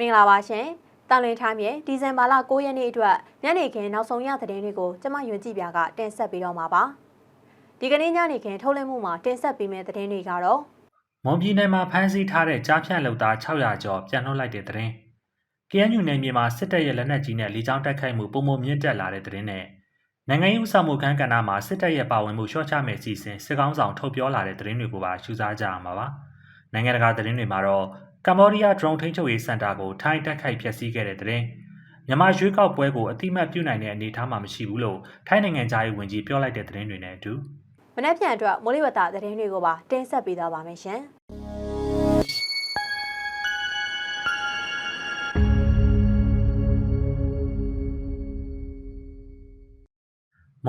မင်္ဂလာပါရှင်။တန်လွင်ထားမြေဒီဇင်ဘာလ9ရက်နေ့အတွက်ညနေခင်းနောက်ဆုံးရသတင်းတွေကိုကျမယွန်ကြည်ပြာကတင်ဆက်ပေးတော့မှာပါ။ဒီကနေ့ညနေခင်းထုတ်လွှင့်မှုမှာတင်ဆက်ပေးမယ့်သတင်းတွေကတော့မွန်ပြည်နယ်မှာဖမ်းဆီးထားတဲ့ကြားဖြန့်လုံသား600ကျော်ပြန်လွှတ်လိုက်တဲ့တဲ့ရင်။ KNU နယ်မြေမှာစစ်တပ်ရဲ့လက်နက်ကြီးနဲ့လေကြောင်းတိုက်ခိုက်မှုပုံမမြင့်တက်လာတဲ့တဲ့ရင်နဲ့နိုင်ငံရေးဥဆောင်မှုခန်းကဏ္ဍမှာစစ်တပ်ရဲ့ပါဝင်မှုလျှော့ချမဲ့စီစဉ်စစ်ကောင်းဆောင်ထုတ်ပြောလာတဲ့တဲ့ရင်တွေကိုပါရှုစားကြရမှာပါ။နိုင်ငံတကာတဲ့ရင်တွေမှာတော့ ကမ္ဘောဒီးယား drone ထိန်းချုပ်ရေးစင်တာကို ထိုင်းတက်ခိုက်ဖျက်ဆီးခဲ့တဲ့တဲ့ရင်မြန်မာရွေးကောက်ပွဲကိုအတိမတ်ပြုနိုင်တဲ့အနေအထားမှာမရှိဘူးလို့ထိုင်းနိုင်ငံသားရေးဝန်ကြီးပြောလိုက်တဲ့တဲ့ရင်တွေနဲ့အတူမနက်ဖြန်အတွက်မိုးလေဝသသတင်းတွေကိုပါတင်ဆက်ပေးသွားပါမယ်ရှင်။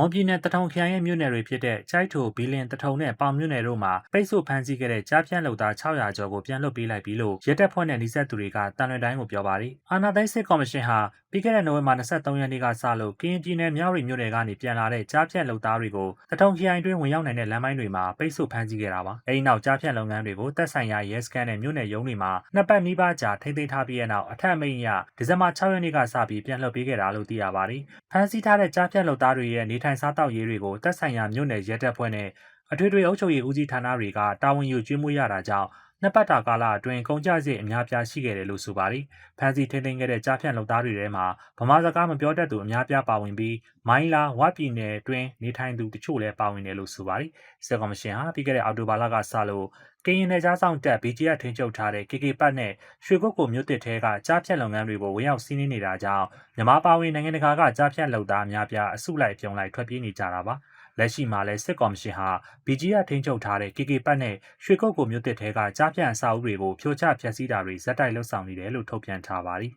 မွန်ပြည်နယ်တထုံခရိုင်ရဲ့မြို့နယ်တွေဖြစ်တဲ့ကျိုက်ထိုဘီလင်တထုံနဲ့ပေါင်မြို့နယ်တို့မှာပိတ်ဆို့ဖမ်းဆီးခဲ့တဲ့ကြားဖြန့်လုံသား600ကျော်ကိုပြန်လွှတ်ပေးလိုက်ပြီလို့ရဲတပ်ဖွဲ့နဲ့နှိစက်သူတွေကတန်လွင်တိုင်းကိုပြောပါတယ်။အာနာသိန်းစစ်ကော်မရှင်ဟာပြီးခဲ့တဲ့နိုဝင်ဘာ23ရက်နေ့ကစလို့ကရင်ပြည်နယ်မြောက်ရီမြို့နယ်ကနေပြန်လာတဲ့ကြားဖြန့်လုံသားတွေကိုတထုံခရိုင်တွင်းဝင်ရောက်နိုင်တဲ့လမ်းပိုင်းတွေမှာပိတ်ဆို့ဖမ်းဆီးခဲ့တာပါ။အဲဒီနောက်ကြားဖြန့်လုပ်ငန်းတွေကိုတပ်ဆိုင်ရာရဲစခန်းနဲ့မြို့နယ်ရုံးတွေမှာနှစ်ပတ်နီးပါးကြာထိမ့်သိမ်းထားပြီးတဲ့နောက်အထက်အမိန့်အရဒီဇင်ဘာ6ရက်နေ့ကစပြီးပြန်လွှတ်ပေးခဲ့တာလို့သိရပါတယ်။ဖမ်းဆီးထားတဲ့ကြားဖြန့်လုံသားတွေရဲ့နေထိုင်စားတောက်ရေးတွေကိုတပ်ဆိုင်ရာမြို့နယ်ရဲတပ်ဖွဲ့နဲ့အထွေထွေအုပ်ချုပ်ရေးဦးစီးဌာနတွေကတာဝန်ယူကျွေးမွေးရတာကြောင့် နှစ်ပတ်တာကာလအတွင်းကုန်ကျစရိတ်အများပြားရှိခဲ့တယ်လို့ဆိုပါတယ်။ဖမ်းဆီးထိန်းသိမ်းခဲ့တဲ့ကြားဖြန့်လုံသားတွေထဲမှာဗမာစကားမပြောတတ်သူအများပြားပါဝင်ပြီးမိုင်းလာဝပြည်နယ်အတွင်းနေထိုင်သူတချို့လည်းပါဝင်တယ်လို့ဆိုပါတယ်။စစ်ကော်မရှင်ဟာပြီးခဲ့တဲ့အောက်တိုဘာလကစလို့ကရင်နယ်ကြားဆောင်တက် BGF ထိန်းချုပ်ထားတဲ့ KK ပတ်နဲ့ရွှေကုတ်ကိုမြို့တစ်ထဲကကြားဖြတ်လုပ်ငန်းတွေကိုဝင်ရောက်စီးနင်းနေတာကြောင့်မြန်မာပါဝင်နိုင်ငံတကာကကြားဖြတ်လုပ်သားအများပြားအစုလိုက်ပြုံလိုက်ထွက်ပြေးနေကြတာပါ လက်ရှိမှာလဲစစ်ကော်မရှင်ဟာ BGF ထိန်းချုပ်ထားတဲ့ KK ပတ်နဲ့ရွှေကုတ်ကိုမြို့တစ်ထဲကကြားဖြတ်အစာအုပ်တွေကိုဖြိုချဖျက်ဆီးတာတွေဇက်တိုက်လှုပ်ဆောင်နေတယ်လို့ထုတ်ပြန်ထားပါတယ်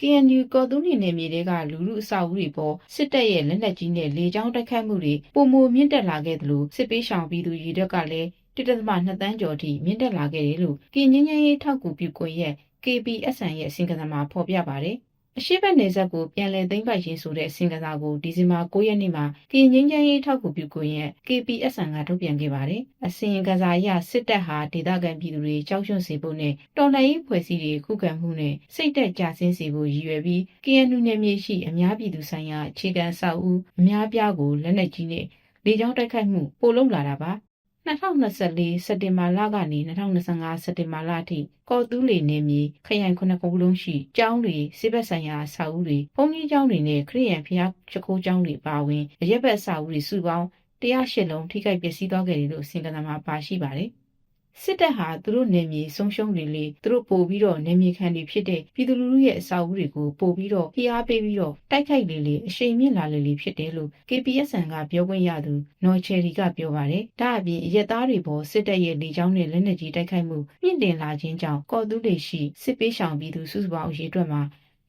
KNU ကော်တူးနေနယ်မြေတွေကလူလူအဆောက်အဦတွေပေါ်စစ်တပ်ရဲ့လက်နက်ကြီးနဲ့လေကြောင်းတိုက်ခိုက်မှုတွေပုံမမြင့်တက်လာခဲ့သလိုစစ်ပေးရှောင်ပြည်သူရည်တွေကလည်း1.2တန်းကျော်ထိမြင့်တက်လာခဲ့တယ်လို့ကင်းငင်းငင်းရေးထောက်ကူပြုကွန်ရက် KPSN ရဲ့အစီအစဉ်မှာဖော်ပြပါတယ်။ အရှိတ်နယ်ဆက်ကိုပြန်လည်သိမ်းပိုက်ရေးဆိုတဲ့အစီအစဉ်ကိုဒီဇင်ဘာ9ရက်နေ့မှာကင်းငင်းငင်းရေးထောက်ကူပြုကွန်ရက် KPSN ကထုတ်ပြန်ခဲ့ပါတယ်။အစီအစဉ်အရစစ်တပ်ဟာဒေသခံပြည်သူတွေကြောက်ရွံ့စေဖို့နဲ့တော်လှန်ရေးဖွဲ့စည်းတွေခုခံမှုနဲ့စိတ်သက်ကြဆင်းစေဖို့ရည်ရွယ်ပြီး KNU နယ်မြေရှိအများပြည်သူဆိုင်ရာအခြေခံအဆောက်အဦအများပြားကိုလက်နက်ကြီးနဲ့လေကြောင်းတိုက်ခိုက်မှုပိုလုပ်လာတာပါ 2024စက်တင်ဘာလကနေ2025စက်တင်ဘာလအထိကော်တူးလေနေမြေခရိုင်ခုနှစ်ခုလုံးရှိကျောင်းတွေစစ်ဘက်ဆိုင်ရာအဆောက်အဦတွေဘုံကြီးကျောင်းတွေနဲ့ခရီးရန်ဖျားချခိုးကျောင်းတွေပါဝင်အရက်ဘက်အဆောက်အဦတွေစုပေါင်း108လုံးထိခိုက်ပျက်စီးသွားခဲ့တယ်လို့စင်ကနာမှာပါရှိပါတယ် စစ်တပ်ဟာသူတို့နယ်မြေဆုံးရှုံးတွေလေသူတို့ပို့ပြီးတော့နယ်မြေခံတွေဖြစ်တဲ့ပြည်သူလူထုရဲ့အဆောက်အဦတွေကိုပို့ပြီးတော့ဖိအားပေးပြီးတော့တိုက်ခိုက်လေလေအရှိန်မြင့်လာလေလေဖြစ်တယ်လို့ KPSN ကပြောခွင့်ရသူနော်ချယ်ရီကပြောပါတယ်။ဒါအပြင်ရက်သားတွေပေါ်စစ်တပ်ရဲ့လေကြောင်းနဲ့လက်နက်ကြီးတိုက်ခိုက်မှုမြင့်တင်လာခြင်းကြောင့်ကော်တူးလေရှိစစ်ပေးရှောင်ပြည်သူစုစုပေါင်းအရေးအတွက်မှာ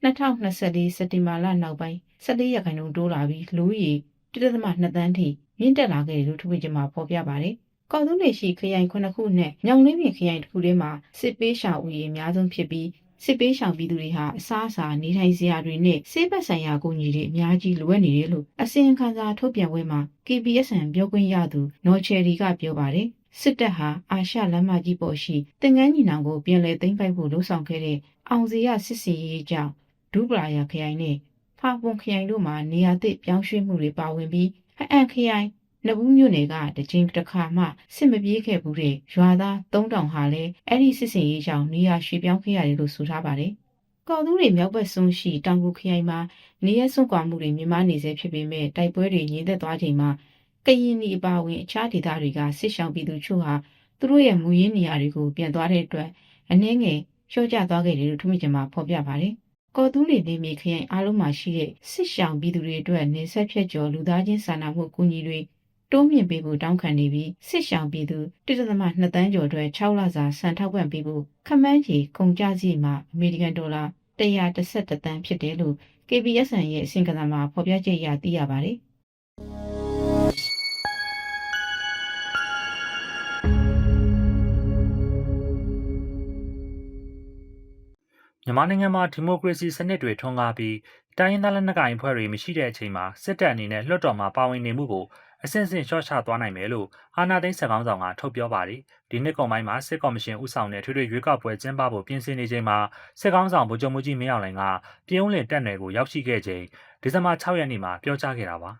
2024စက်တင်ဘာလနောက်ပိုင်း14ရက်ခိုင်နှုန်းတိုးလာပြီးလူဦးရေ1.2တန်းထိမြင့်တက်လာခဲ့တယ်လို့ထုတ်ပြန်ကြေညာဖော်ပြပါတယ်။ ကော်တူးလေရှိခရိုင်ခုနှစ်ခုနဲ့ညောင်လင်းပင်ခရိုင်တစ်ခုထဲမှာစစ်ပေးရှောင်ဦးရေအများဆုံးဖြစ်ပြီးစစ်ပေးရှောင်ပြည်သူတွေဟာအစားအစာနေထိုင်စရာတွေနဲ့ဆေးဘက်ဆိုင်ရာအကူအညီတွေအများကြီးလိုအပ်နေတယ်လို့အစီရင်ခံစာထုတ်ပြန်ပွဲမှာ KPSN ပြောခွင့်ရသူနော်ချယ်ရီကပြောပါတယ်စစ်တပ်ဟာအာရှလမ်းမကြီးပေါ်ရှိတင်ငန်းညီနောင်ကိုပြန်လည်သိမ်းပိုက်ဖို့လှုံ့ဆော်ခဲ့တဲ့အောင်စီရစစ်စီရေးကြောင့်ဒူပလာယာခရိုင်နဲ့ဖာပွန်ခရိုင်တို့မှာနေရာသစ်ပြောင်းရွှေ့မှုတွေပါဝင်ပြီးအအန်ခရိုင် နဘူးမြို့နယ်ကတကြိမ်တစ်ခါမှစစ်မပြေးခဲ့ဘူးတဲ့ရွာသား3000ဟာလည်းအဲ့ဒီစစ်စင်ရေးကြောင့်နေရာရွှေ့ပြောင်းခဲ့ရတယ်လို့ဆိုထားပါတယ်။ကော်သူတွေမြောက်ဘက်ဆုံးရှိတောင်ကူခရိုင်မှာနေရစွန့်ကွာမှုတွေမြင့်မားနေစေဖြစ်ပေမဲ့တိုက်ပွဲတွေငြိမ်သက်သွားချိန်မှာကရင်နီအပါအဝင်အခြားဒေသတွေကစစ်ဆောင်ပြည်သူချို့ဟာသူတို့ရဲ့မူရင်းနေရာတွေကိုပြန်သွားတဲ့အတွက်အနှင်းငယ်လျှော့ကျသွားခဲ့တယ်လို့ထုမိချင်မှာဖော်ပြပါတယ်။ကော်တူးလေနေမြေခရိုင်အားလုံးမှာရှိတဲ့စစ်ဆောင်ပြည်သူတွေအတွက်နေဆက်ဖြတ်ကျော်လူသားချင်းစာနာမှုကူညီတွေ တိုးမြင့်ပေးဖို့တောင်းခံနေပြီးစစ်ဆောင်ပြည်သူ1.2တန်းကျော်အတွက်6လစာဆန်ထောက်ပံ့ပေးဖို့ခမန်းကြီးကုန်ကြစည်မှာအမေရိကန်ဒေါ်လာ111တန်းဖြစ်တယ်လို့ KBSN ရဲ့အစီအစဉ်မှာဖော်ပြချက်အရသိရပါတယ်။မြန်မာနိုင်ငံမှာဒီမိုကရေစီစနစ်တွေထွန်းကားပြီးတိုင်းရင်းသားလက်နက်ကိုင်အဖွဲ့တွေမရှိတဲ့အချိန်မှာစစ်တပ်အနေနဲ့လွှတ်တော်မှာပါဝင်နေမှုကို အဆင့်ဆင့်လျှော့ချသွားနိုင်မယ်လို့အာဏာသိမ်းစစ်ကောင်ဆောင်ကထုတ်ပြောပါတယ်ဒီနှစ်ကုန်ပိုင်းမှာစစ်ကော်မရှင်ဦးဆောင်တဲ့ထွေထွေရွေးကောက်ပွဲကျင်းပဖို့ပြင်ဆင်နေချိန်မှာစစ်ကောင်ဆောင်ဗိုလ်ချုပ်မှုကြီးမင်းအောင်လှိုင်ကပြည်ဦးလင်တက်နယ်ကိုရောက်ရှိခဲ့ချိန်ဒီဇင်ဘာ6ရက်နေ့မှာပြောကြားခဲ့တာပါ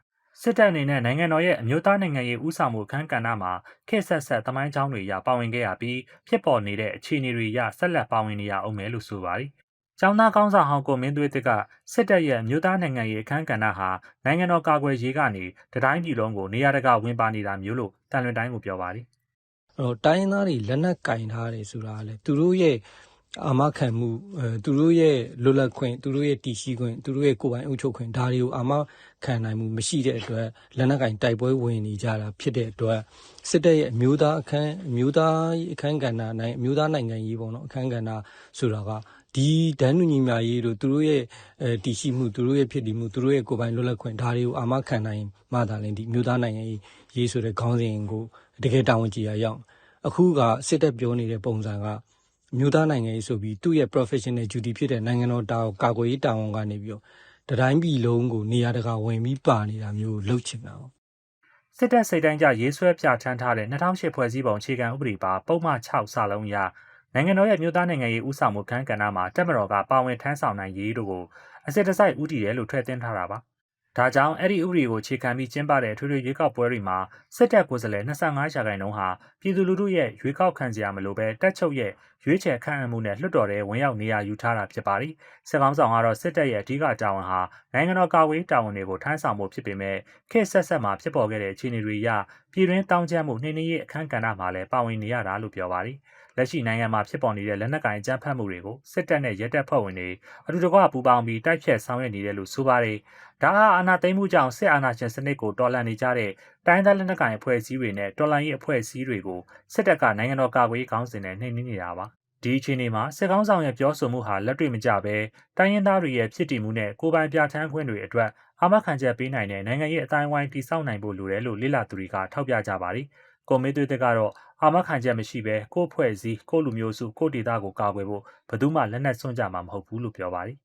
စစ်တပ်အနေနဲ့နိုင်ငံတော်ရဲ့အမျိုးသားနိုင်ငံရေးဦးဆောင်မှုအခမ်းကဏ္ဍမှာခေတ်ဆက်ဆက်သမိုင်းကြောင်းတွေအရပါဝင်ခဲ့ရပြီးဖြစ်ပေါ်နေတဲ့အခြေအနေတွေအရဆက်လက်ပါဝင်နေရအောင်မယ်လို့ဆိုပါတယ်။ ကျောင်းသားကောင်းဆောင်ဟောင်းကိုမင်းသွေးတစ်ကစစ်တပ်ရဲ့အမျိုးသားနိုင်ငံရေးအခမ်းကဏ္ဍဟာနိုင်ငံတော်ကာကွယ်ရေးကနေတတိုင်းပြည်လုံးကိုနေရာတကာဝင်ပါနေတာမျိုးလို့တန်လွင်တိုင်းကိုပြောပါတယ်အဲ့တော့တိုင်းရင်းသားတွေလက်နက်ကင်ထားတယ်ဆိုတာကလေသူတို့ရဲ့အာမခံမှုအဲသူတို့ရဲ့လွတ်လပ်ခွင့်သူတို့ရဲ့တည်ရှိခွင့်သူတို့ရဲ့ကိုယ်ပိုင်အုပ်ချုပ်ခွင့်ဒါတွေကိုအာမခံနိုင်မှုမရှိတဲ့အတွက်လက်နက်ကင်တိုက်ပွဲဝင်နေကြတာဖြစ်တဲ့အတွက်စစ်တပ်ရဲ့အမျိုးသားအခမ်းအမျိုးသားအခမ်းကဏ္ဍနိုင်အမျိုးသားနိုင်ငံရေးပေါ့နော်အခမ်းကဏ္ဍဆိုတာက ဒီဒန်းနူညီမြရေးတို့သူတို့ရဲ့အဲတည်ရှိမှုသူတို့ရဲ့ဖြစ်တည်မှုသူတို့ရဲ့ကိုယ်ပိုင်လွတ်လပ်ခွင့်ဒါတွေကိုအာမခံနိုင်မှသာလျှင်ဒီအမျိုးသားနိုင်ငံရေးရေးဆိုတဲ့ခေါင်းစဉ်ကိုတကယ်တာဝန်ကြည်ရရောက်အခုကစစ်တပ်ပြောနေတဲ့ပုံစံကမြို့သားနိုင်ငံရေးဆိုပြီးသူ့ရဲ့ professional duty ဖြစ်တဲ့နိုင်ငံတော်တာဝန်ကာကွယ်ရေးတာဝန်ကနေပြီးတော့တတိုင်းပြည်လုံးကိုနေရာတကာဝင်ပြီးပါနေတာမျိုးကိုလှုပ်ချင်တာပေါ့။စစ်တပ်စိတ်တိုင်းကြရေးဆွဲပြဋ္ဌာန်းထားတဲ့2008ဖွဲ့စည်းပုံအခြေခံဥပဒေပါပုံမှန်6စာလုံးအရ နိုင်ငံတော်ရဲ့မြို့သားနိုင်ငံရေးဦးဆောင်မှုခန်းကဏ္ဍမှာတပ်မတော်ကပါဝင်ထမ်းဆောင်နိုင်ရေးတို့ကိုအစစ်တစိုက်ဥတီတယ်လို့ထွေသွင်းထားတာပါ။ဒါကြောင့်အဲ့ဒီဥပဒေကိုခြေခံပြီးကျင်းပတဲ့ထွေထွေရွေးကောက်ပွဲတွေမှာစစ်တပ်ကိုယ်စားလှယ်25ရာခိုင်နှုန်းဟာပြည်သူလူထုရဲ့ရွေးကောက်ခံစရာမလိုပဲတက်ချုပ်ရဲ့ရွေးချယ်ခန့်အပ်မှုနဲ့လွှတ်တော်ထဲဝင်ရောက်နေရာယူထားတာဖြစ်ပါတယ်။စစ်ကောင်ဆောင်ကတော့စစ်တပ်ရဲ့အဓိကတာဝန်ဟာနိုင်ငံတော်ကာကွယ်ရေးတာဝန်တွေကိုထမ်းဆောင်ဖို့ဖြစ်ပေမဲ့ခေတ်ဆက်ဆက်မှာဖြစ်ပေါ်ခဲ့တဲ့အခြေအနေတွေအရပြည်တွင်းတောင်းကျမ်းမှုနှိမ့်နှင်းရေးအခမ်းကဏ္ဍမှာလည်းပါဝင်နေရတာလို့ပြောပါတယ်။ လက်ရှိနိုင်ငံမှာဖြစ်ပေါ်နေတဲ့လက်နက်ကိုင်အကြမ်းဖက်မှုတွေကိုစစ်တပ်နဲ့ရဲတပ်ဖွဲ့ဝင်တွေအတူတကွပူးပေါင်းပြီးတိုက်ဖြတ်ဆောင်ရွက်နေတယ်လို့ဆိုပါတယ်။ဒါဟာအာဏာသိမ်းမှုကြောင့်စစ်အာဏာရှင်စနစ်ကိုတော်လှန်နေကြတဲ့တိုင်းဒေသလက်နက်ကိုင်အဖွဲ့အစည်းတွေနဲ့တော်လှန်ရေးအဖွဲ့အစည်းတွေကိုစစ်တပ်ကနိုင်ငံတော်ကာကွယ်ရေးခေါင်းစဉ်နဲ့နှိမ်နင်းနေတာပါ။ဒီအခြေအနေမှာစစ်ကောင်းဆောင်ရဲ့ပြောဆိုမှုဟာလက်တွေ့မကျဘဲတိုင်းရင်းသားတွေရဲ့ဖြစ်တည်မှုနဲ့ကိုယ်ပိုင်ပြဋ္ဌာန်းခွင့်တွေအတွက်အာမခံချက်ပေးနိုင်တဲ့နိုင်ငံရေးအတိုင်းအဝိုင်းတည်ဆောက်နိုင်ဖို့လိုတယ်လို့လေ့လာသူတွေကထောက်ပြကြပါတယ်။ ကွန်မင်းသွေးတက်ကတော့အာမခံချက်မရှိဘဲကိုယ့်ဖွဲ့စည်းကိုယ့်လူမျိုးစုကိုယ့်ဒေသကိုကာကွယ်ဖို့ဘယ်သူမှလက်နက်စွန့်ကြမှာမဟုတ်ဘူးလို့ပြောပါတယ်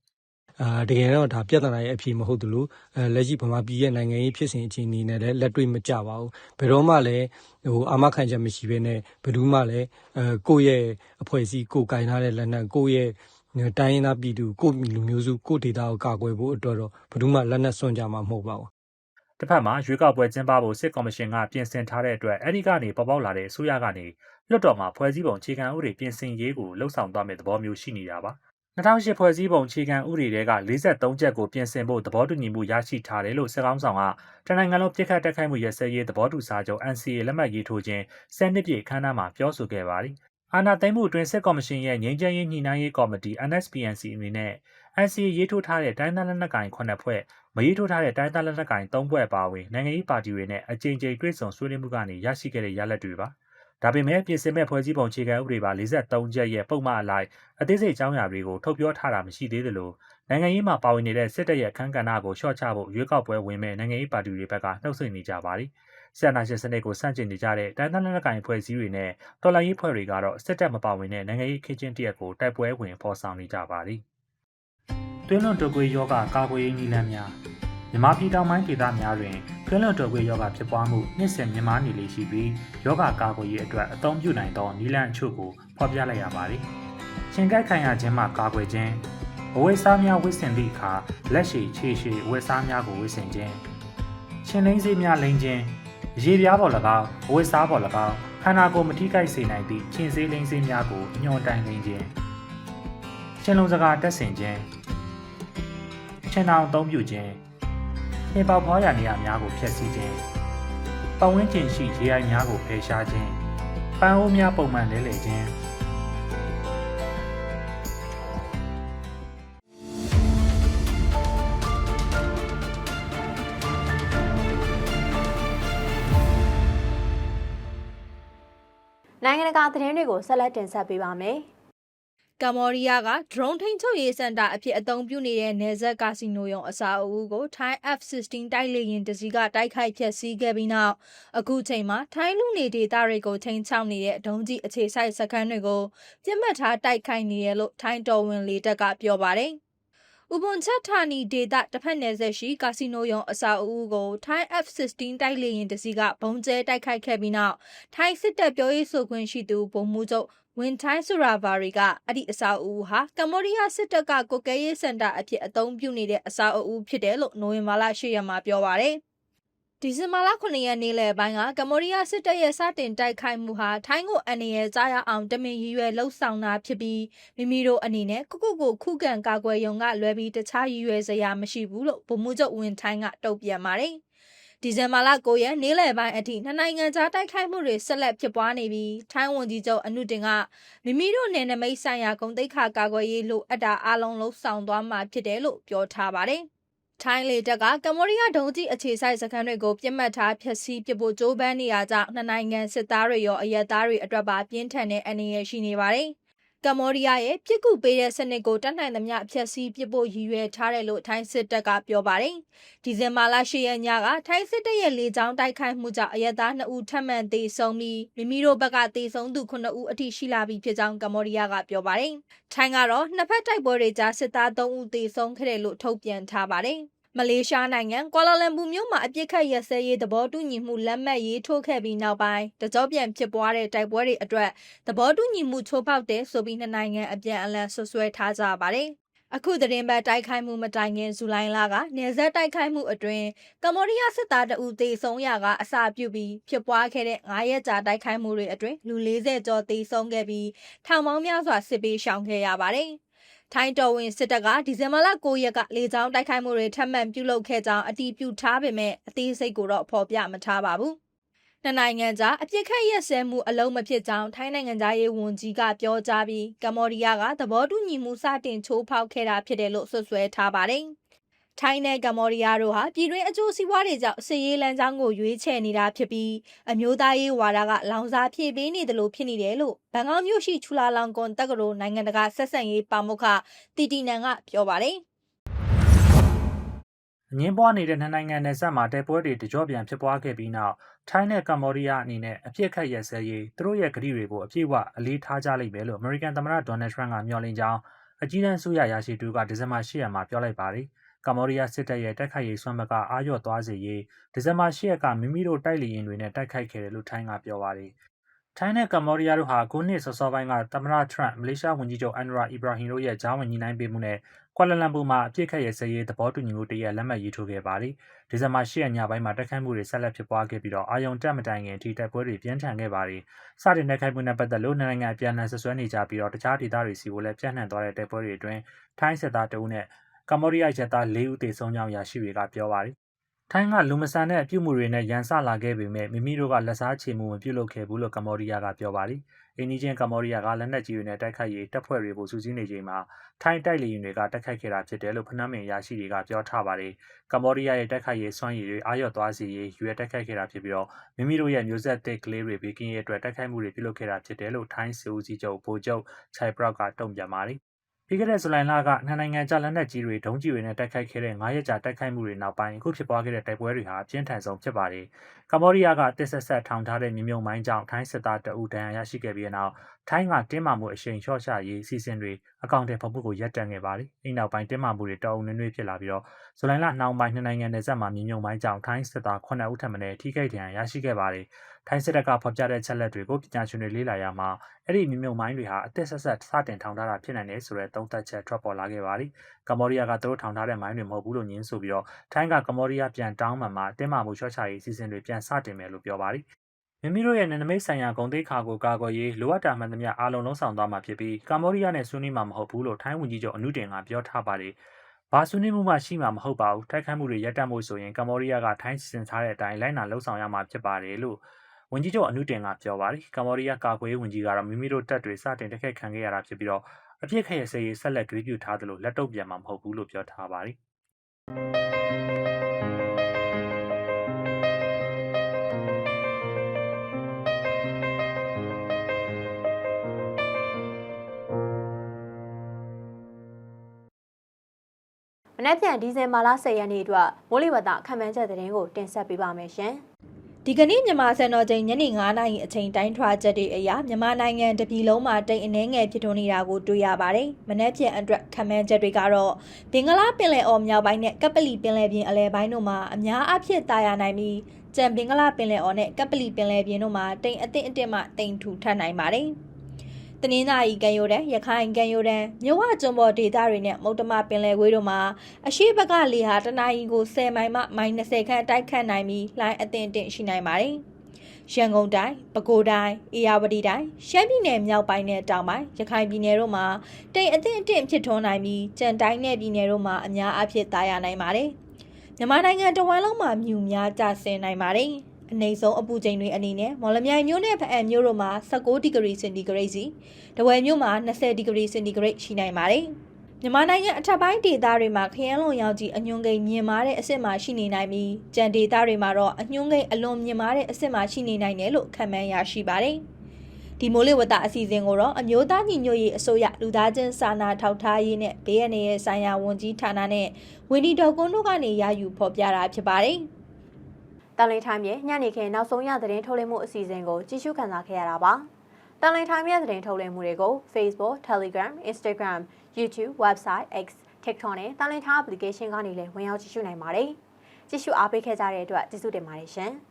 အာတကယ်တော့ဒါပြဿနာရဲ့အဖြေမဟုတ်သလိုအဲလက်ရှိဗမာပြည်ရဲ့နိုင်ငံရေးဖြစ်စဉ်အခြေအနေနဲ့လည်းလက်တွေ့မကျပါဘူးဘယ်တော့မှလည်းဟိုအာမခံချက်မရှိဘဲနဲ့ဘယ်သူမှလည်းအဲကိုယ့်ရဲ့အဖွဲ့အစည်းကိုယ်ကင်ထားတဲ့လက်နက်ကိုယ့်ရဲ့တိုင်းရင်းသားပြည်သူကိုယ့်လူမျိုးစုကိုယ့်ဒေသကိုကာကွယ်ဖို့အတွက်တော့ဘယ်သူမှလက်နက်စွန့်ကြမှာမဟုတ်ပါဘူး။ တစ်ဖက်မှာရွေးကောက်ပွဲကျင်းပဖို့စစ်ကော်မရှင်ကပြင်ဆင်ထားတဲ့အတွက်အဲဒီကနေပေါ်ပေါက်လာတဲ့အစိုးရကနေလွှတ်တော်မှာဖွဲ့စည်းပုံအခြေခံဥပဒေပြင်ဆင်ရေးကိုလှုံ့ဆော်သွားမယ့်သဘောမျိုးရှိနေတာပါ။2008ဖွဲ့စည်းပုံအခြေခံဥပဒေတွေက43ချက်ကိုပြင်ဆင်ဖို့သဘောတူညီမှုရရှိထားတယ်လို့စစ်ကောင်ဆောင်ကတနင်္ဂနွေလုံးပြစ်ခတ်တက်ခိုက်မှုရစဲရေးသဘောတူစာချုပ် NCA လက်မှတ်ရေးထိုးခြင်းစနစ်ပြည့်ခန်းနာမှာပြောဆိုခဲ့ပါတယ်။ အာဏာသိမ်းမှုအတွင်းစစ်ကော်မရှင်ရဲ့ငြိမ်းချမ်းရေးညှိနှိုင်းရေးကော်မတီ NSPNC အနေနဲ့ NCA ရေးထိုးထားတဲ့တိုင်းသားလက်နက်ကိုင်9ဖွဲ့မရေးထိုးထားတဲ့တိုင်းသားလက်နက်ကိုင်3ဖွဲ့ပါဝင်နိုင်ငံရေးပါတီတွေနဲ့အကြိမ်ကြိမ်တွေ့ဆုံဆွေးနွေးမှုကနေရရှိခဲ့တဲ့ရလဒ်တွေပါ။ဒါပေမဲ့ပြင်ဆင်မဲ့ဖွဲ့စည်းပုံအခြေခံဥပဒေပါ43ချက်ရဲ့ပုံမှန်အလိုက်အသေးစိတ်အကြောင်းအရာတွေကိုထုတ်ပြောထားတာမရှိသေးသလိုနိုင်ငံရေးမှာပါဝင်နေတဲ့စစ်တပ်ရဲ့အခမ်းကဏ္ဍကိုရှော့ချဖို့ရွေးကောက်ပွဲဝင်မဲ့နိုင်ငံရေးပါတီတွေဘက်ကနှုတ်ဆက်နေကြပါတယ်။ ဆီယနာရှင်စနစ်ကိုစန့်ကျင်နေကြတဲ့တိုင်းသားလက်နက်ကိုင်ဖွဲ့စည်းတွေနဲ့တော်လှန်ရေးဖွဲ့တွေကတော့စစ်တပ်မပါဝင်တဲ့နိုင်ငံရေးခေချင်းတရက်ကိုတိုက်ပွဲဝင်ဖော်ဆောင်နေကြပါတယ်။တွင်းလွန်တော်ကွေယောဂကာကွယ်ရေးနည်းလမ်းများမြန်မာပြည်တောင်ပိုင်းဒေသများတွင်တွင်းလွန်တော်ကွေယောဂဖြစ်ပွားမှုနှစ်စဉ်မြန်မာနေလေရှိပြီးယောဂကာကွယ်ရေးအတွက်အသုံးပြုနိုင်သောနည်းလမ်းအချို့ကိုဖော်ပြလိုက်ရပါတယ်။ရှင်ကက်ခံရခြင်းမှကာကွယ်ခြင်းအဝိစားများဝစ်ဆင်သည့်အခါလက်ရှိခြေရှိအဝိစားများကိုဝစ်ဆင်ခြင်းရှင်လိမ့်စေးများလိမ့်ခြင်း ရေပြားပေါ်၎င်းအဝိစားပေါ်၎င်းခန္ဓာကိုယ်မထိခိုက်စေနိုင်သည့်ချင်းစေးလိမ့်စေးများကိုညှော်တိုင်လိမ့်ခြင်းရှင်လုံးစကားတက်ဆင်ခြင်းရှင်အောင်အသုံးပြုခြင်းနှင်ပေါက်ဖွားရာနေရာများကိုဖျက်ဆီးခြင်းပတ်ဝန်းကျင်ရှိရေအိုင်များကိုဖယ်ရှားခြင်းပန်းအိုးများပုံမှန်လဲလှယ်ခြင်း နိုင်ငံတကာသတင်းတွေကိုဆက်လက်တင်ဆက်ပေးပါမယ်ကမ္ဘောဒီးယားက drone ထိန်ချုပ်ရေးစင်တာအဖြစ်အသုံးပြုနေတဲ့နယ်စပ်ကာစီနိုရုံအစာအုပ်ကို Thai F16 တိုက်လေယာဉ်တစ်စီးကတိုက်ခိုက်ဖျက်ဆီးခဲ့ပြီးနောက်အခုချိန်မှာထိုင်းလူနေဒေသတွေကိုချိန်ချောက်နေတဲ့ဒုံးကြီးအခြေစိုက်စခန်းတွေကိုပြစ်မှတ်ထားတိုက်ခိုက်နေရလို့ထိုင်းတော်ဝင်လေတပ်ကပြောပါတယ်။ ဥပွန်ချက်ဌာနီဒေတာတစ်ဖက်နယ်ဆက်ရှိကာစီနိုယုံအဆောက်အဦကို Thai F16 တိုက်လေယာဉ်တစ်စီးကဘုံကျဲတိုက်ခိုက်ခဲ့ပြီးနောက် ထိုင်းစစ်တပ်ပြောရေးဆိုခွင့်ရှိသူဗိုလ်မှူးချုပ်ဝင်ထိုင်းဆူရာဘာရီကအဲ့ဒီအဆောက်အဦဟာကမ္ဘောဒီးယားစစ်တပ်ကကိုကဲရေးစင်တာအဖြစ်အသုံးပြုနေတဲ့အဆောက်အဦဖြစ်တယ်လို့နိုဝင်ဘာလ10ရက်မှာပြောပါရယ် ဒီဇင်ဘာလ9ရက်နေ့လယ်ပိုင်းကကမ္ဘောဒီးယားစစ်တပ်ရဲ့စတင်တိုက်ခိုက်မှုဟာထိုင်းကိုအနေနဲ့ကြားရအောင်တမင်ရည်ရွယ်လှုပ်ဆောင်တာဖြစ်ပြီးမိမိတို့အနေနဲ့ခုခုကိုခုခံကာကွယ်ရုံကလွဲပြီးတခြားရည်ရွယ်စရာမရှိဘူးလို့ဗိုလ်မှူးချုပ်ဝင်ထိုင်းကတုံ့ပြန်ပါတယ်။ဒီဇင်ဘာလ9ရက်နေ့လယ်ပိုင်းအထိနှစ်နိုင်ငံကြားတိုက်ခိုက်မှုတွေဆက်လက်ဖြစ်ပွားနေပြီးထိုင်းဝန်ကြီးချုပ်အနုတင်ကမိမိတို့နယ်နိမိတ်ဆိုင်ရာဂုံတိတ်ခါကာကွယ်ရေးလို့အပ်တာအလုံးလုံးဆောင်သွားမှာဖြစ်တယ်လို့ပြောထားပါတယ်။ ထိုင်းလေတပ်ကကမ္ဘောဒီးယားဒုံးကြီးအခြေစိုက်စခန်းတွေကိုပြစ်မှတ်ထားဖျက်ဆီးပစ်ဖို့ကြိုးပမ်းနေရကြောင်းနှစ်နိုင်ငံစစ်သားတွေရောအရက်သားတွေအတွက်ပါပြင်းထန်တဲ့အနေရရှိနေပါတယ်။ ကမ္ဘောဒီးယားရဲ့ပြစ်ကူပေးတဲ့စနစ်ကိုတတ်နိုင်သမျှဖျက်ဆီးပစ်ဖို့ရည်ရွယ်ထားတယ်လို့ထိုင်းစစ်တပ်ကပြောပါတယ်။ဒီဇင်ဘာလ10ရက်ညကထိုင်းစစ်တပ်ရဲ့လေကြောင်းတိုက်ခိုက်မှုကြောင့်အရက်သား2ဦးထပ်မံသေဆုံးပြီးမိမိတို့ဘက်ကသေဆုံးသူ9ဦးအထိရှိလာပြီဖြစ်ကြောင်းကမ္ဘောဒီးယားကပြောပါတယ်။ထိုင်းကတော့နှစ်ဖက်တိုက်ပွဲတွေကြားစစ်သား3ဦးသေဆုံးခဲ့တယ်လို့ထုတ်ပြန်ထားပါတယ်။ မလေးရှားနိုင်ငံကွာလာလမ်ပူမြို့မှာအပြစ်ခတ်ရက်စဲရေးသဘောတူညီမှုလက်မှတ်ရေးထိုးခဲ့ပြီးနောက်ပိုင်းတကြောပြန်ဖြစ်ပွားတဲ့တိုက်ပွဲတွေအတွက်သဘောတူညီမှုချိုးဖောက်တဲ့ဆိုပြီးနှစ်နိုင်ငံအပြန်အလှန်ဆွဆွဲထားကြပါတယ်။အခုသတင်းပတ်တိုက်ခိုက်မှုမတိုင်ခင်ဇူလိုင်လကနေဆက်တိုက်ခိုက်မှုအတွင်းကမ္ဘောဒီးယားစစ်သားတအူသေဆုံးရာကအစပြုပြီးဖြစ်ပွားခဲ့တဲ့9ရက်ကြာတိုက်ခိုက်မှုတွေအတွင်းလူ40ကျော်သေဆုံးခဲ့ပြီးထောင်ပေါင်းများစွာစစ်ပေးရှောင်ခဲ့ရပါတယ်။ ထိုင်းတော်ဝင်စစ်တပ်ကဒီဇင်ဘာလ9ရက်ကလေကြောင်းတိုက်ခိုက်မှုတွေထပ်မံပြုလုပ်ခဲ့ကြောင်းအတည်ပြုထားပေမဲ့အသေးစိတ်ကိုတော့ဖော်ပြမထားပါဘူး။နှစ်နိုင်ငံကြားအပြစ်ခတ်ရက်စဲမှုအလုံးမဖြစ်ကြောင်းထိုင်းနိုင်ငံသားရေးဝန်ကြီးကပြောကြားပြီးကမ္ဘောဒီးယားကသဘောတူညီမှုစတင်ချိုးဖောက်ခဲ့တာဖြစ်တယ်လို့ဆွဆွဲထားပါတယ်။ ထိုင်းနဲ့ကမ္ဘောဒီးယားတို့ဟာပြည်တွင်းအကျိုးစီးပွားတွေကြောင့်စစ်ရေးလမ်းကြောင်းကိုရွေးချယ်နေတာဖြစ်ပြီးအမျိုးသားရေးဝါဒကလောင်စာဖြည့်ပေးနေတယ်လို့ဖြစ်နေတယ်လို့ဘန်ကောက်မြို့ရှိချူလာလောင်ကွန်တက္ကသိုလ်နိုင်ငံတကာဆက်ဆံရေးပါမုခတီတီနန်ကပြောပါတယ်အငင်းပွားနေတဲ့နှစ်နိုင်ငံနယ်စပ်မှာတိုက်ပွဲတွေတကြောပြန်ဖြစ်ပွားခဲ့ပြီးနောက်ထိုင်းနဲ့ကမ္ဘောဒီးယားအနေနဲ့အပြစ်ခတ်ရက်စဲရေးသူတို့ရဲ့ကတိတွေကိုအပြည့်အဝအလေးထားကြလိမ့်မယ်လို့အမေရိကန်သမ္မတဒေါ်နယ်ထရန့်ကမျှော်လင့်ကြောင်းအကြီးတန်းဆိုရရရှိသူကဒီဇင်ဘာ10ရက်မှာပြောလိုက်ပါတယ်။ ကမ္ဘောဒီးယားစစ်တပ်ရဲ့တိုက်ခိုက်ရေးဆွမ်းမကအာရုံသွားစေရေးဒီဇင်ဘာ10ရက်ကမိမိတို့တိုက်လေရင်တွေနဲ့တိုက်ခိုက်ခဲ့တယ်လို့ထိုင်းကပြောပါတယ်။ထိုင်းနဲ့ကမ္ဘောဒီးယားတို့ဟာခုနှစ်စောစောပိုင်းကသမ္မတထရန့်မလေးရှားဝန်ကြီးချုပ်အန်ဒရာအီဘရာဟင်တို့ရဲ့ဂျားဝင်ညီနိုင်ပေးမှုနဲ့ကွာလာလမ်ပူမှာအပြစ်ခတ်ရဲစရေးသဘောတူညီမှုတရက်လက်မှတ်ရေးထိုးခဲ့ပါတယ်။ဒီဇင်ဘာ10ရက်ညပိုင်းမှာတိုက်ခိုက်မှုတွေဆက်လက်ဖြစ်ပွားခဲ့ပြီးတော့အာယုံတက်မတိုင်ခင်အထိတိုက်ပွဲတွေပြင်းထန်ခဲ့ပါတယ်။စတင်တိုက်ခိုက်မှုနဲ့ပတ်သက်လို့နိုင်ငံအပြန်အလှန်ဆွဆွဲနေကြပြီးတော့တခြားဒေသတွေစီကိုလည်းပြန့်နှံ့သွားတဲ့တိုက်ပွဲတွေအတွင်းထိုင်းစစ်သားတအုပ်နဲ့ ကမ္ဘောဒီးယားရဲသား၄ဦးသေဆုံးကြောင်းရရှိတွေကပြောပါတယ်။ထိုင်းကလူမဆန်တဲ့အပြုမှုတွေနဲ့ရန်စလာခဲ့ပေမဲ့မိမိတို့ကလက်စားချေမှုမပြုလုပ်ခဲ့ဘူးလို့ကမ္ဘောဒီးယားကပြောပါတယ်။အင်းနီချင်းကမ္ဘောဒီးယားကလက်နက်ကြီးတွေနဲ့တိုက်ခိုက်ရေးတပ်ဖွဲ့တွေကိုစူးစီးနေချိန်မှာထိုင်းတိုက်လေယာဉ်တွေကတိုက်ခိုက်ခဲ့တာဖြစ်တယ်လို့ဖနမ်းမင်ရရှိတွေကပြောထားပါတယ်။ကမ္ဘောဒီးယားရဲ့တိုက်ခိုက်ရေးစွမ်းရည်တွေအာရုံသွားစေရေးရွေတိုက်ခိုက်ခဲ့တာဖြစ်ပြီးတော့မိမိတို့ရဲ့မျိုးဆက်သစ်ကလေးတွေဘေကင်းရဲ့အတွက်တိုက်ခိုက်မှုတွေပြုလုပ်ခဲ့တာဖြစ်တယ်လို့ထိုင်းစစ်ဦးစီးချုပ်ဗိုလ်ချုပ်ချိုင်ပရောက်ကတုံ့ပြန်ပါတယ်။ ပြီးခဲ့တဲ့ဇူလိုင်လကနှစ်နိုင်ငံကြားလက်နက်ကြီးတွေဒုံးကြီးတွေနဲ့တိုက်ခိုက်ခဲ့တဲ့9ရက်ကြာတိုက်ခိုက်မှုတွေနောက်ပိုင်းအခုဖြစ်ပွားခဲ့တဲ့တိုက်ပွဲတွေဟာအပြင်းထန်ဆုံးဖြစ်ပါတယ်။ကမ္ဘောဒီးယားကတစ်ဆက်ဆက်ထောင်ထားတဲ့မြေမြုပ်မိုင်းကြောင့်ထိုင်းစစ်သားတအူဒဏ်ရာရရှိခဲ့ပြီးတဲ့နောက် ထိုင်းကတင်းမာမှုအရှိန်လျှော့ချရေးစီစဉ်တွေအကောင့်တွေဖော်မှုကိုရပ်တန့်ခဲ့ပါတယ်။အဲ့နောက်ပိုင်းတင်းမာမှုတွေတအုံနွေ့နွေ့ဖြစ်လာပြီးတော့ဇူလိုင်လနှောင်းပိုင်းနှစ်နိုင်ငံနယ်စပ်မှာမြေမြုပ်မိုင်းကြောင့်ထိုင်းစစ်သား9ဦးထပ်မံထိခိုက်ဒဏ်ရာရရှိခဲ့ပါတယ်။ထိုင်းစစ်တပ်ကဖော်ပြတဲ့ချက်လက်တွေကိုပညာရှင်တွေလေ့လာရမှာအဲ့ဒီမြေမြုပ်မိုင်းတွေဟာအသက်ဆက်ဆက်စတင်ထောင်ထားတာဖြစ်နိုင်တယ်ဆိုတဲ့သုံးသပ်ချက်ထွက်ပေါ်လာခဲ့ပါတယ်။ကမ္ဘောဒီးယားကသူတို့ထောင်ထားတဲ့မိုင်းတွေမဟုတ်ဘူးလို့ညင်းဆိုပြီးတော့ထိုင်းကကမ္ဘောဒီးယားပြန်တောင်းမှန်မှာတင်းမာမှုလျှော့ချရေးစီစဉ်တွေပြန်စတင်မယ်လို့ပြောပါတယ်။ မိမိတို့ရဲ့နယ်နိမိတ်ဆိုင်ရာဂုံတိတ်ခါကိုကာကွယ်ရေးလိုအပ်တာမှန်သမျှအားလုံးလုံးဆောင်သွားမှာဖြစ်ပြီးကမ္ဘောဒီးယားနဲ့ဆွေးနွေးမှာမဟုတ်ဘူးလို့ထိုင်းဝန်ကြီးချုပ်အနုတင်ကပြောထားပါတယ်။ဘာဆွေးနွေးမှုမှရှိမှာမဟုတ်ပါဘူး။တိုက်ခိုက်မှုတွေရပ်တန့်ဖို့ဆိုရင်ကမ္ဘောဒီးယားကထိုင်းစီစဉ်ထားတဲ့အတိုင်းလိုက်နာလှုပ်ဆောင်ရမှာဖြစ်ပါတယ်လို့ဝန်ကြီးချုပ်အနုတင်ကပြောပါတယ်။ကမ္ဘောဒီးယားကာကွယ်ရေးဝန်ကြီးကတော့မိမိတို့တပ်တွေစတင်တိုက်ခိုက်ခံခဲ့ရတာဖြစ်ပြီးတော့အပြစ်ခရစရေးဆက်လက်ကြွေးပြူထားသလိုလက်တုပ်ပြန်မှာမဟုတ်ဘူးလို့ပြောထားပါတယ်။ မနေ့ပြန်ဒီဇင်ဘာလ10ရက်နေ့အတွက်မိုးလေဝသခန့်မှန်းချက်သတင်းကိုတင်ဆက်ပေးပါမယ်ရှင်ဒီကနေ့မြန်မာစံတော်ချိန်ညနေ9:00နာရီအချိန်တိုင်းထွာချက်တွေအရမြန်မာနိုင်ငံတပြည်လုံးမှာတိမ်အနှဲငယ်ဖြစ်ထွန်းနေတာကိုတွေ့ရပါတယ်။မနေ့ပြန်အတွက်ခံမှန်းချက်တွေကတော့ဘင်္ဂလားပင်လယ်အော်မြောက်ပိုင်းနဲ့ကပ္ပလီပင်လယ်ပြင်အလယ်ပိုင်းတို့မှာအများအပြားတာယာနိုင်ပြီးကြံဘင်္ဂလားပင်လယ်အော်နဲ့ကပ္ပလီပင်လယ်ပြင်တို့မှာတိမ်အသင့်အင့်မှတိမ်ထူထပ်နိုင်ပါတယ်။ တနင်္သာရီကံရိုးတန်းရခိုင်ကံရိုးတန်းမြဝကျွန်းပေါ်ဒေသတွေနဲ့မုတ်တမပင်လယ်ကွေးတို့မှာအရှိဘကလေဟာတနအီကို10မိုင်မှမိုင်20ခန့်တိုက်ခတ်နိုင်ပြီးလှိုင်းအသင့်အင့်ရှိနိုင်ပါတယ်။ရန်ကုန်တိုင်း၊ပဲခူးတိုင်း၊အေရဝတီတိုင်း၊ရှမ်းပြည်နယ်မြောက်ပိုင်းနဲ့တောင်ပိုင်းရခိုင်ပြည်နယ်တို့မှာတိမ်အသင့်အင့်ဖြစ်ထွန်းနိုင်ပြီးကြံတိုင်းနဲ့ပြည်နယ်တို့မှာအများအပြားတာယာနိုင်ပါတယ်။မြန်မာနိုင်ငံတဝန်းလုံးမှာမြူများကျဆင်းနိုင်ပါတယ်။ အနေဆုံးအပူချိန်တွေအနေနဲ့မော်လမြိုင်မြို့နဲ့ဖအံမြို့တို့မှာ16ဒီဂရီစင်တီဂရိတ်စီတဝယ်မြို့မှာ20ဒီဂရီစင်တီဂရိတ်ရှိနိုင်ပါတယ်။မြန်မာနိုင်ငံအထက်ပိုင်းဒေသတွေမှာခရမ်းလွန်ရောင်ကြီးအညွန်ကိန်းမြင့်မားတဲ့အဆင့်မှာရှိနေနိုင်ပြီးကြံဒေသတွေမှာတော့အညွန်ကိန်းအလွန်မြင့်မားတဲ့အဆင့်မှာရှိနေနိုင်တယ်လို့ခန့်မှန်းရရှိပါတယ်။ဒီမိုးလေဝသအစီအစဉ်ကိုတော့အမျိုးသားညီညွတ်ရေးအစိုးရလူသားချင်းစာနာထောက်ထားရေးနဲ့ဘေးရန်ရဲ့ဆိုင်ရာဝန်ကြီးဌာနနဲ့ဝန်ဒီတော်ကွန်းတို့ကနေရယူဖော်ပြတာဖြစ်ပါတယ်။ တန်လင်းထိုင်းရဲ့ညနေခင်းနောက်ဆုံးရသတင်းထုတ်လွှင့်မှုအစီအစဉ်ကိုကြည့်ရှုခံစားခဲ့ရတာပါ။တန်လင်းထိုင်းရဲ့သတင်းထုတ်လွှင့်မှုတွေကို Facebook, Telegram, Instagram, YouTube, Website, X, TikTok နဲ့တန်လင်းထိုင်း application ကနေလည်းဝင်ရောက်ကြည့်ရှုနိုင်ပါတယ်။ကြည့်ရှုအားပေးခဲ့ကြတဲ့အတွက်ကျေးဇူးတင်ပါတယ်ရှင်။